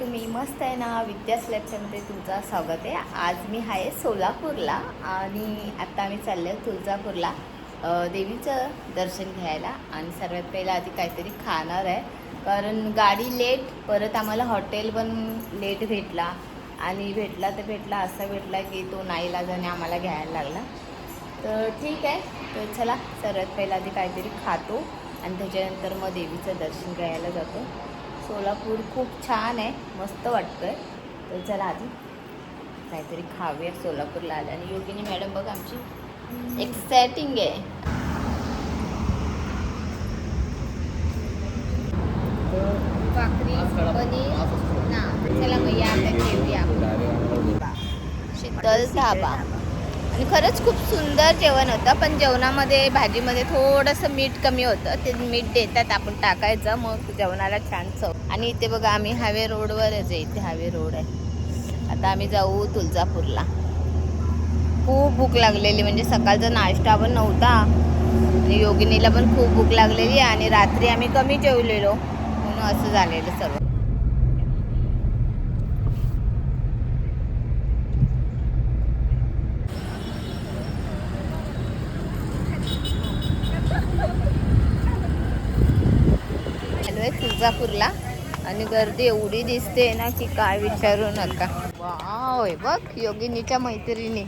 तुम्ही मस्त आहे ना. विद्या स्लेबच्यामध्ये तुमचं स्वागत आहे. आज मी आहे सोलापूरला आणि आत्ता आम्ही चाललो आहे तुळजापूरला देवीचं दर्शन घ्यायला. आणि सर्वात पहिला आधी काहीतरी खाणार आहे. कारण गाडी लेट परत आम्हाला हॉटेल पण लेट भेटला. आणि भेटला तर भेटला असा भेटला की तो नाईलाजाने आम्हाला घ्यायला लागला. तर ठीक आहे. तर चला सर्वात पहिला आधी काहीतरी खातो. आणि त्याच्यानंतर मग देवीचं दर्शन घ्यायला जातो. सोलापूर खूप छान आहे. मस्त वाटतं आहे तर चला आधी काहीतरी खाऊया सोलापूरला आलं आणि योगिनी मॅडम बघ आमची एक्सायटिंग आहे. भाकरी पनीर ना चला मग या आता घेऊया शीतल धाबा आणि खरंच खूप सुंदर जेवण होतं पण जेवणामध्ये भाजीमध्ये थोडंसं मीठ कमी होतं. ते मीठ देतात आपण टाकायचं मग जेवणाला छान चव. आणि इथे बघा आम्ही हायवे रोडवरच आहे इथे हायवे रोड आहे. आता आम्ही जाऊ तुळजापूरला. खूप भूक लागलेली म्हणजे सकाळचा नाश्ता पण नव्हता. आणि योगिनीला पण खूप भूक लागलेली आणि रात्री आम्ही कमी जेवलेलो. म्हणून असं झालेलं सर्व आलो आहे तुळजापूरला. आणि गर्दी एवढी दिसते ना की काय विचारू नका. वाव बघ योगिनीच्या मैत्रिणी.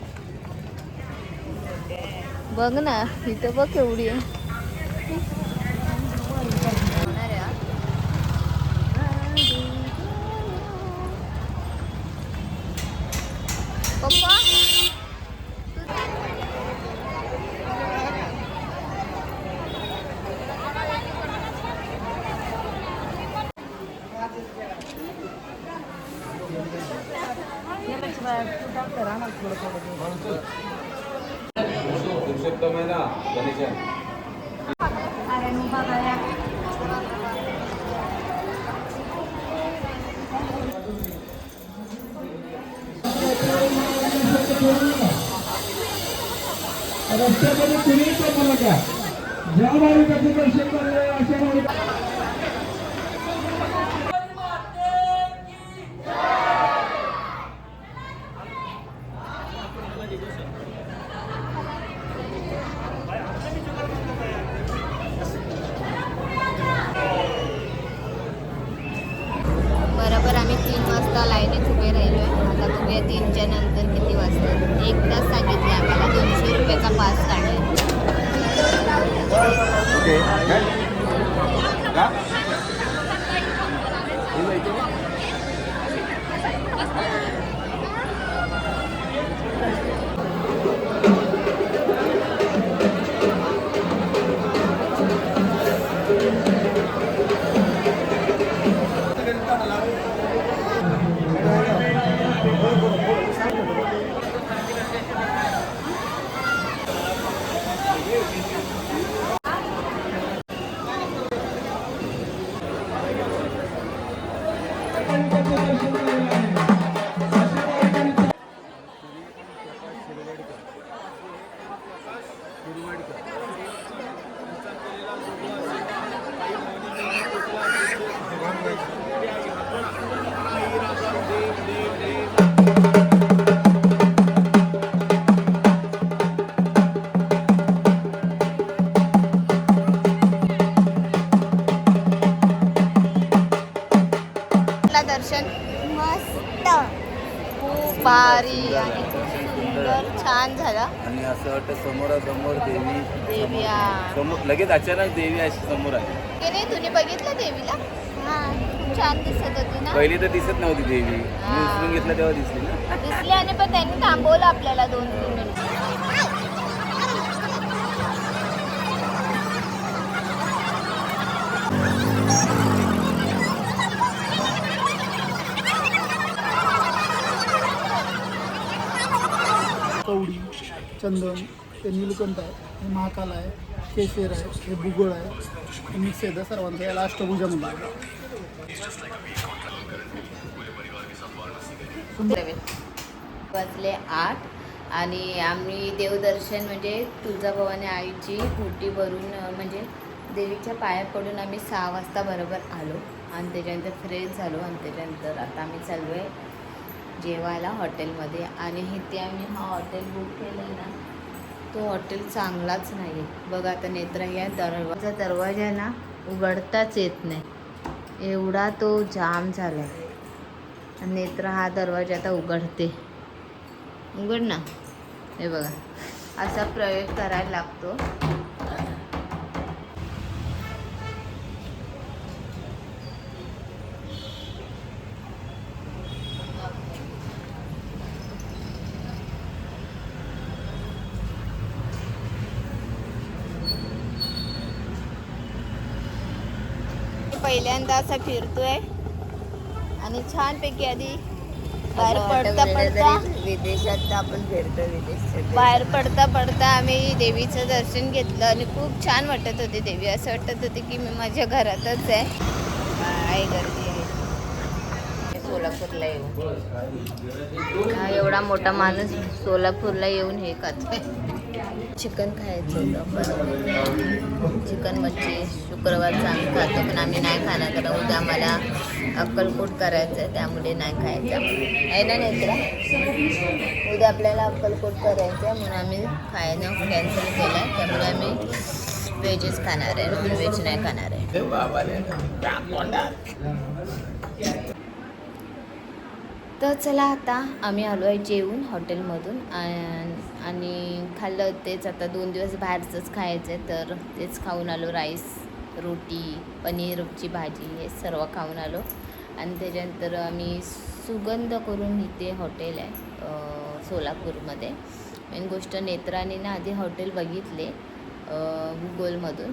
बघ ना इथं बघ एवढी. आहे पुरुषोत्तम आहे ना गणेशन रस्त्यामध्ये कुणीही करू नका ज्या भाविकाचे दर्शन करणे अशा भाविका बरोबर आम्ही तीन वाजता लाईनीत उभे राहिलो आहे आता बघूया तीनच्या नंतर किती वाजता? एक तास सांगितले आम्हाला दोनशे रुपयाचा पास काढायचा आपला भारी आणि खूप सुंदर. छान झालं. आणि असं वाटतं समोरासमोर देवी देवी हा. समोर लगेच अचानक देवी अशी समोर आहे की नाही तुम्ही बघितलं देवीला? हा खूप छान दिसत होती ना? पहिली तर दिसत नव्हती देवी. मी हा. उचलून घेतलं तेव्हा दिसली ना. दिसली आणि पण त्यांनी थांबवलं आपल्याला दोन तीन मिनिट. कवडी चंदन ते नीलकंठ आहे हे महाकाल आहे केशेर आहे हे भूगोळ आहे मिक्स आहे सर्वांचं याला अष्टभुजा म्हणतात वाजले आठ आणि आम्ही देवदर्शन म्हणजे तुळजाभवानी आईची पोटी भरून म्हणजे देवीच्या पाया पडून आम्ही सहा वाजता बरोबर आलो. आणि त्याच्यानंतर फ्रेश झालो आणि त्याच्यानंतर आता आम्ही चाललो आहे जेवायला हॉटेलमध्ये आणि इथे आम्ही हा हॉटेल बुक केलं आहे ना तो हॉटेल चांगलाच नाही आहे बघा आता नेत्रा या दरवाजा दरवाजा ना उघडताच येत नाही. एवढा तो जाम झाला आहे नेत्रा हा दरवाजा आता उघडते. उघड ना. हे बघा. असा प्रयोग करायला लागतो. पहिल्यांदा असा फिरतोय. आणि छानपैकी आधी बाहेर पडता पडता विदेशात आपण फिरतो विदेशात बाहेर पडता पडता आम्ही देवीचं दर्शन घेतलं आणि खूप छान वाटत होती देवी. असं वाटत होते की मी माझ्या घरातच आहे. काय गर्दी आहे. सोलापूरला येऊन. हा एवढा मोठा माणूस सोलापूरला येऊन हे खातोय. चिकन खायचं होतं पण चिकन मच्छी शुक्रवारचं आम्ही खातो पण आम्ही नाही खाणार कारण उद्या आम्हाला अक्कलकोट करायचं आहे त्यामुळे नाही खायचं. आहे ना नेत्रा? उद्या आपल्याला अक्कलकोट करायचं आहे म्हणून आम्ही खायनं कॅन्सल केलं आहे त्यामुळे आम्ही व्हेजच खाणार आहे नॉन व्हेज नाही खाणार आहे. तर चला आता आम्ही आलो आहे जेवून हॉटेलमधून आणि खाल्लं तेच आता दोन दिवस बाहेरचंच खायचं आहे तर तेच खाऊन आलो राईस रोटी पनीरची भाजी हे सर्व खाऊन आलो. आणि त्याच्यानंतर आम्ही सुगंध करून इथे हॉटेल आहे सोलापूरमध्ये. मेन गोष्ट नेत्राने ना आधी हॉटेल बघितले गुगलमधून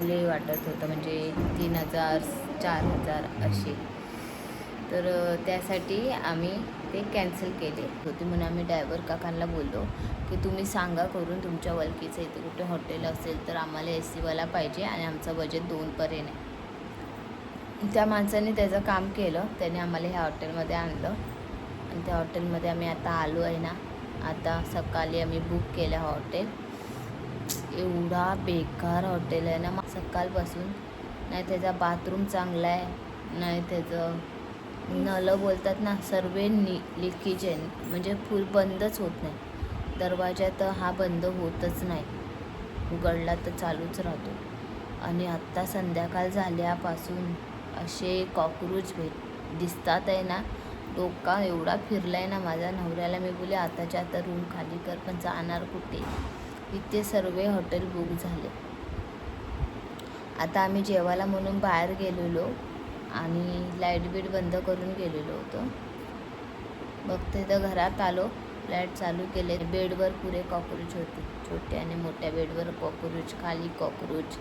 लई वाटत होतं म्हणजे तीन हजार चार हजार असे. तर त्यासाठी आम्ही ते कॅन्सल केले. होते म्हणून आम्ही ड्रायव्हर काकांना बोललो की तुम्ही सांगा करून तुमच्या वलकीचं इथे कुठे हॉटेल असेल तर आम्हाला ए सीवाला पाहिजे आणि आमचं बजेट दोनपर्यंत आहे. त्या माणसाने त्याचं काम केलं. त्याने आम्हाला ह्या हॉटेलमध्ये आणलं. आणि त्या हॉटेलमध्ये आम्ही आता आलो आहे ना आता सकाळी आम्ही बुक केलं हॉटेल एवढा बेकार हॉटेल आहे ना. सकाळपासून नाही त्याचा बाथरूम चांगला आहे नाही त्याचं नळ बोलतात ना सर्व नि लिकेजन म्हणजे फुल बंदच होत नाही. दरवाजा तर हा बंद होतच नाही. उघडला तर चालूच राहतो. आणि आत्ता संध्याकाळ झाल्यापासून असे कॉक्रोच भेट दिसतात आहे ना डोका एवढा फिरला आहे ना माझ्या नवऱ्याला. मी बोले आताच्या आता रूम खाली कर पण जाणार कुठे? इथे सर्व हॉटेल बुक झाले. आता आम्ही जेवायला म्हणून बाहेर गेलेलो. आणि लाइट बीट बंद करून गेलेलो होतो. बघते तर घरात आलो लाइट चालू केले बेडवर पुरे कॉकरोच होते छोट्या आणि मोठ्या बेडवर कॉकरोच खाली कॉकरोच.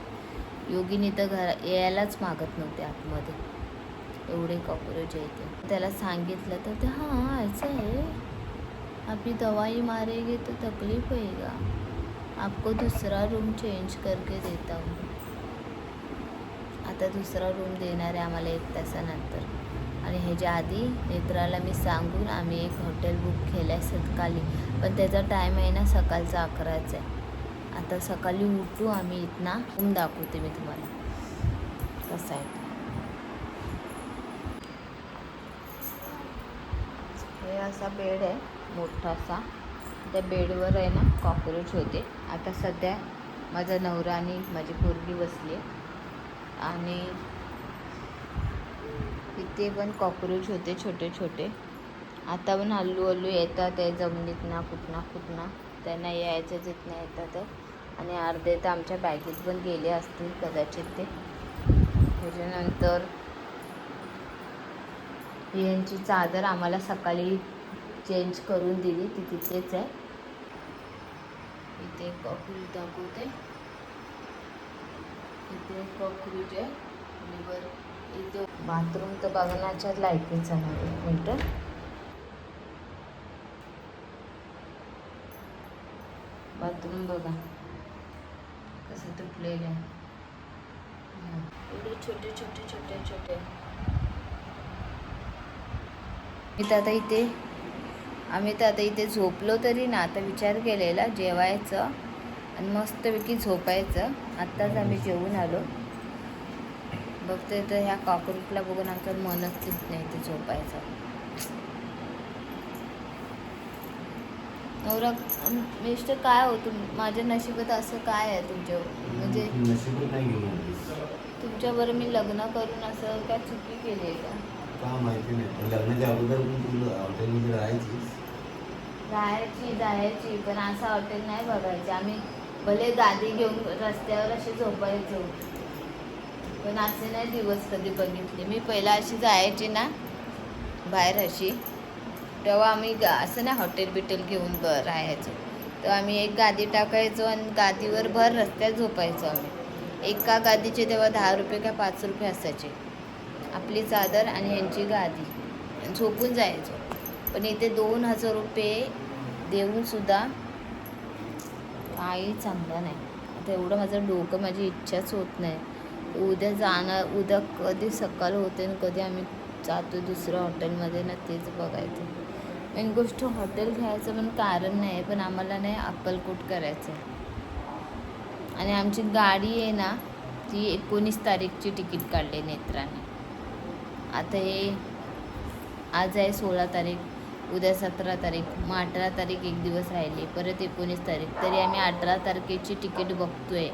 योगिनी तर घरा यायलाच मागत नव्हते आतमध्ये. एवढे कॉकरोच यायचे त्याला सांगितलं तर ते हां ऐसा आहे. आपली दवाई मारेगी तो तकलीफ होएगा आपको दूसरा रूम चेंज करके देता हूँ. आता दुसरा रूम देणार आहे आम्हाला एक तासानंतर. आणि ह्याच्या आधी नेत्राला मी सांगून आम्ही एक हॉटेल बुक केलं आहे सकाळी. पण त्याचा टाईम आहे ना सकाळचा अकराचा आहे. आता सकाळी उठू आम्ही इथना. रूम दाखवते मी तुम्हाला. कसं आहे. हे असा बेड आहे मोठासा. त्या बेडवर आहे ना कॉकरोच होते. आता सध्या माझा नवरा आणि माझी पोरगी बसली आहे. आणि इथे पण कॉकरोच होते छोटे छोटे. आता पण हल्लू हल्लू येतात आहे जमिनीत ना कुठना कुठना. त्यांना यायचंच येत नाही येतात. आणि अर्धे तर आमच्या बॅगेत पण गेले असतील कदाचित ते. त्याच्यानंतर यांची चादर आम्हाला सकाळी चेंज करून दिली. ती तिथेच आहे. इथे कॉफी दाखवते. इथे कॉकरोच आहे. आणि वर इथे बाथरूम तर बघण्याच्या लायकीचा नाही एक मिनटं बाथरूम बघा. कसं तुटलेलं आहे. एवढे छोटे छोटे छोटे छोटे. मी तर आता इथे आम्ही तर आता इथे झोपलो तरी ना आता विचार केलेला जेवायचं. आणि मस्तपैकी झोपायचं. आत्ताच आम्ही जेवून आलो. बघतोय तर ह्या कॉकरोचला बघून आमचं मनच तिथ नाही ते झोपायचं. नवरा मिस्टर काय हो तुम माझ्या नशिबात असं काय आहे तुमच्या म्हणजे. तुमच्यावर मी लग्न करून असं काय चुकी केली आहे का? माहिती नाही. लग्नाच्या अगोदर हॉटेलमध्ये राहायचीस राहायची जायची पण असं हॉटेल नाही बघायचे. आम्ही भले गादी घेऊन रस्त्यावर असे झोपायचो पण असे नाही दिवस कधी बघितले. मी पहिला अशी जायची ना बाहेर अशी. तेव्हा आम्ही गा असं नाही हॉटेल बिटेल घेऊन ब राहायचो. तेव्हा आम्ही एक गादी टाकायचो आणि गादीवर भर रस्त्यात झोपायचो आम्ही. एका गादीचे तेव्हा दहा रुपये का पाच रुपये असायचे. आपली चादर आणि ह्यांची गादी. झोपून जायचो. पण इथे दोन हजार रुपये देऊनसुद्धा काही चांगलं नाही. तेवढं माझं डोकं माझी इच्छाच होत नाही. उद्या जाणार उद्या कधी सकाळ होते आणि कधी आम्ही जातो दुसऱ्या हॉटेलमध्ये ना तेच बघायचं. मेन गोष्ट हॉटेल घ्यायचं पण कारण नाही पण आम्हाला नाही अक्कलकोट करायचं. आहे आणि आमची गाडी आहे ना ती एकोणीस तारीखची तिकीट काढली नेत्राने. आता हे आज आहे सोळा तारीख. उद्या सतरा तारीख मग अठरा तारीख एक दिवस राहिली परत एकोणीस तारीख. तरी आम्ही अठरा तारखेची तिकीट बघतोय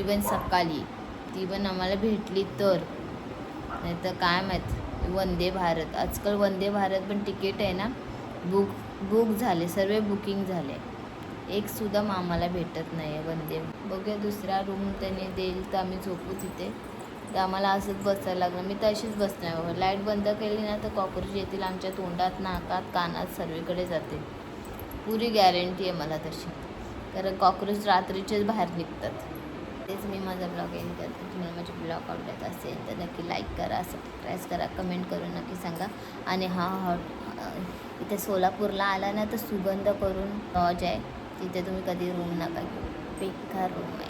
इवन सकाळी. ती पण आम्हाला भेटली तर. नाही तर काय माहीत वंदे भारत. आजकाल वंदे भारत पण तिकीट आहे ना बुक बुक झाले सर्व बुकिंग झाले. एक सुद्धा आम्हाला भेटत नाही आहे वंदे. बघूया दुसरा रूम त्याने देईल तर आम्ही झोपू तिथे. तर आम्हाला असंच बसायला लागलं. मी तर अशीच बसणार लाइट बंद केली ना तर कॉक्रोच येतील आमच्या तोंडात नाकात कानात सर्वीकडे जातील. पुरी गॅरंटी आहे मला तशी. कारण कॉक्रोच रात्रीचेच बाहेर निघतात. तेच मी माझा ब्लॉग एंड करते. तुम्हाला माझे ब्लॉग आवडत असेल तर नक्की लाईक करा सबस्क्राईब करा कमेंट करून नक्की सांगा. आणि हा हॉट इथे सोलापूरला आला ना तर सुगंध करून लॉज आहे. तिथे तुम्ही कधी रूम नका घेऊ. बेकार रूम आहे.